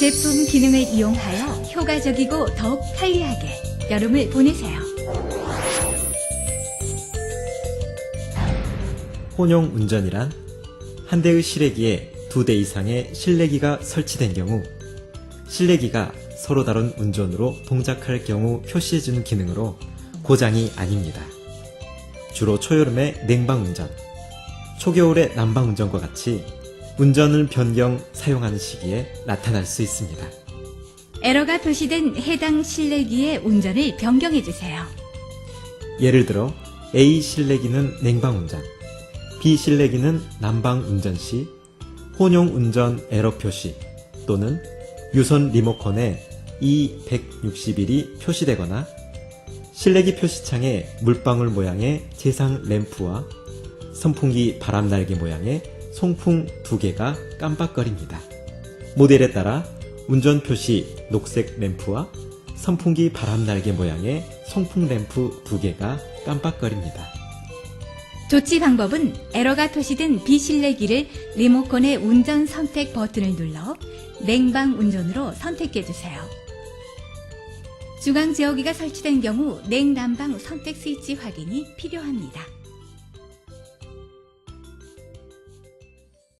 제품 기능을 이용하여 효과적이고 더욱 편리하게 여름을 보내세요. 혼용 운전이란 한 대의 실내기에 두 대 이상의 실내기가 설치된 경우 실내기가 서로 다른 운전으로 동작할 경우 표시해주는 기능으로 고장이 아닙니다. 주로 초여름의 냉방 운전, 초겨울의 난방 운전과 같이 운전을 변경 사용하는 시기에 나타날 수 있습니다. 에러가 표시된 해당 실내기의 운전을 변경해 주세요. 예를 들어 A 실내기는 냉방 운전, B 실내기는 난방 운전 시 혼용 운전 에러 표시 또는 유선 리모컨에 E161이 표시되거나 실내기 표시창에 물방울 모양의 재상 램프와 선풍기 바람날개 모양의 송풍 두 개가 깜빡거립니다. 모델에 따라 운전 표시 녹색 램프와 선풍기 바람날개 모양의 송풍 램프 두 개가 깜빡거립니다. 조치 방법은 에러가 표시된 비실내기를 리모컨의 운전 선택 버튼을 눌러 냉방 운전으로 선택해 주세요. 중앙 제어기가 설치된 경우 냉난방 선택 스위치 확인이 필요합니다.